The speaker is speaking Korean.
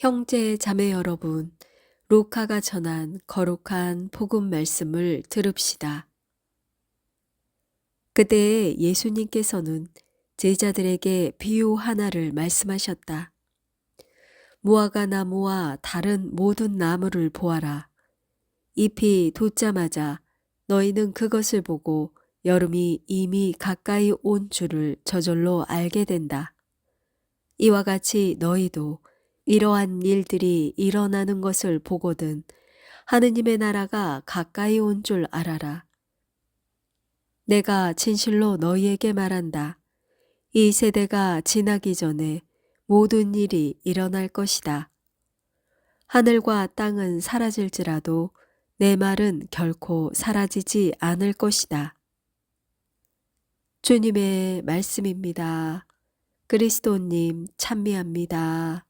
형제 자매 여러분, 루카가 전한 거룩한 복음 말씀을 들읍시다. 그때 예수님께서는 제자들에게 비유 하나를 말씀하셨다. 무화과 나무와 다른 모든 나무를 보아라. 잎이 돋자마자 너희는 그것을 보고 여름이 이미 가까이 온 줄을 저절로 알게 된다. 이와 같이 너희도 이러한 일들이 일어나는 것을 보거든 하느님의 나라가 가까이 온 줄 알아라. 내가 진실로 너희에게 말한다. 이 세대가 지나기 전에 모든 일이 일어날 것이다. 하늘과 땅은 사라질지라도 내 말은 결코 사라지지 않을 것이다. 주님의 말씀입니다. 그리스도님 찬미합니다.